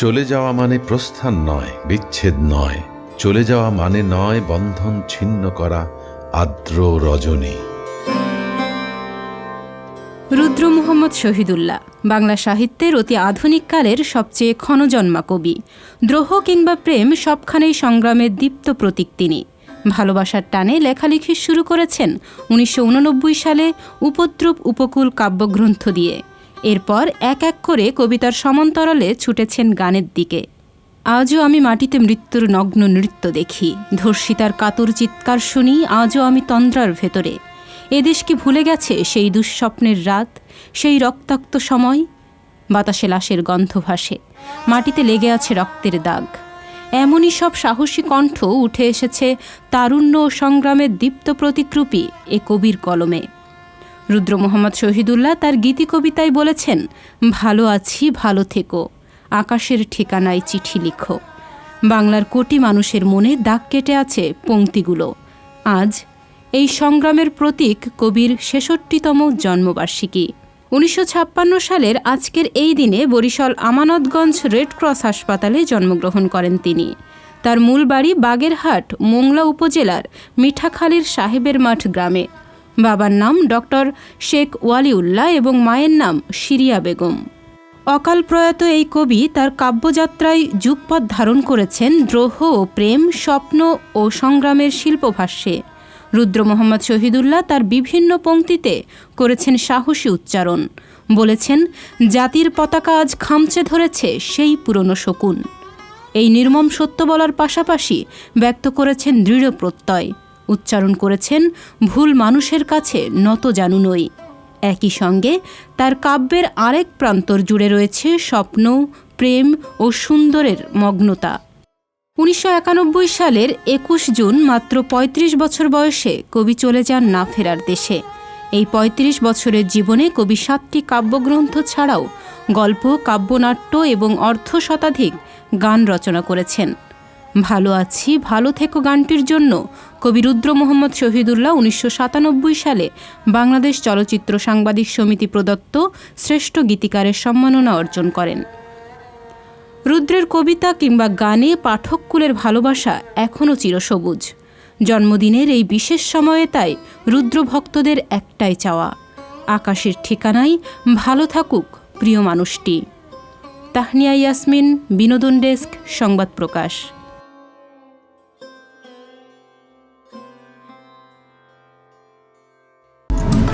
চলে যাওয়া মানে প্রস্থান নয়, বিচ্ছেদ নয়। চলে যাওয়া মানে নয়, বন্ধন ছিন্ন করা, আর্দ্র রজনী। রুদ্র মুহম্মদ শহীদুল্লাহ, বাংলা সাহিত্যের অতি আধুনিক কালের সবচেয়ে ক্ষণজন্মা কবি। দ্রোহ কিংবা প্রেম সবখানেই সংগ্রামের দীপ্ত প্রতীক তিনি। ভালোবাসার টানে লেখালেখি শুরু করেছেন উনিশশো উননব্বই সালে উপদ্রব উপকূল কাব্যগ্রন্থ দিয়ে। এরপর এক এক করে কবিতার সমান্তরালে ছুটেছেন গানের দিকে। আজও আমি মাটিতে মৃত্যুর নগ্ন নৃত্য দেখি। ধর্ষিতার কাতর চিৎকার শুনি, আজও আমি তন্দ্রার ভেতরে। এদেশ কি ভুলে গেছে সেই দুঃস্বপ্নের রাত, সেই রক্তাক্ত সময়? বাতাসে লাশের গন্ধ ভাসে, মাটিতে লেগে আছে রক্তের দাগ। এমনই সব সাহসী কণ্ঠ উঠে এসেছে তারুণ্য ও সংগ্রামের দীপ্ত প্রতিকরূপী এ কবির কলমে। রুদ্র মোহাম্মদ শহীদুল্লাহ তার গীতি কবিতায় বলেছেন, ভালো আছি, ভালো থেকো। আকাশের ঠিকানায় চিঠি লিখো। বাংলার কোটি মানুষের মনে দাগ কেটে আছে পংক্তিগুলো আজ এই সংগ্রামের প্রতীক কবির ছেষট্টিতম জন্মবার্ষিকী। উনিশশো ছাপ্পান্ন সালের আজকের এই দিনে বরিশাল আমানতগঞ্জ রেড ক্রস হাসপাতালে জন্মগ্রহণ করেন তিনি। তার মূল বাড়ি বাগেরহাট, মোংলা উপজেলার মিঠাখালীর সাহেবের মাঠ গ্রামে। বাবার নাম ডক্টর শেখ ওয়ালিউল্লাহ এবং মায়ের নাম শিরিয়া বেগম। অকাল প্রয়াত এই কবি তার কাব্যযাত্রায় যুগপথ ধারণ করেছেন দ্রোহ ও প্রেম, স্বপ্ন ও সংগ্রামের শিল্পভাষ্যে। রুদ্র মোহাম্মদ শহীদুল্লাহ তার বিভিন্ন পংক্তিতে করেছেন সাহসী উচ্চারণ। বলেছেন, জাতির পতাকা আজ খামচে ধরেছে সেই পুরনো শকুন। এই নির্মম সত্য বলার পাশাপাশি ব্যক্ত করেছেন দৃঢ় প্রত্যয়। উচ্চারণ করেছেন, ভুল মানুষের কাছে নত জানু নই। একই সঙ্গে তার কাব্যের আরেক প্রান্তর জুড়ে রয়েছে স্বপ্ন, প্রেম ও সুন্দরের মগ্নতা। উনিশশো একানব্বই সালের একুশ জুন মাত্র ৩৫ বছর বয়সে কবি চলে যান না ফেরার দেশে। এই ৩৫ বছরের জীবনে কবি সাতটি কাব্যগ্রন্থ ছাড়াও গল্প, কাব্যনাট্য এবং অর্ধ শতাধিক গান রচনা করেছেন। ভালো আছি, ভালো থেকো গানটির জন্য। কবি রুদ্র মোহাম্মদ শহীদুল্লাহ উনিশশো সাতানব্বই সালে বাংলাদেশ চলচ্চিত্র সাংবাদিক সমিতি প্রদত্ত শ্রেষ্ঠ গীতিকারের সম্মাননা অর্জন করেন। রুদ্রের কবিতা কিংবা গানে পাঠককুলের ভালোবাসা এখনও চিরসবুজ। জন্মদিনের এই বিশেষ সময়ে তাই রুদ্র ভক্তদের একটাই চাওয়া, আকাশের ঠিকানায় ভালো থাকুক প্রিয় মানুষটি। তাহনিয়া ইয়াসমিন, বিনোদন ডেস্ক, সংবাদ প্রকাশ।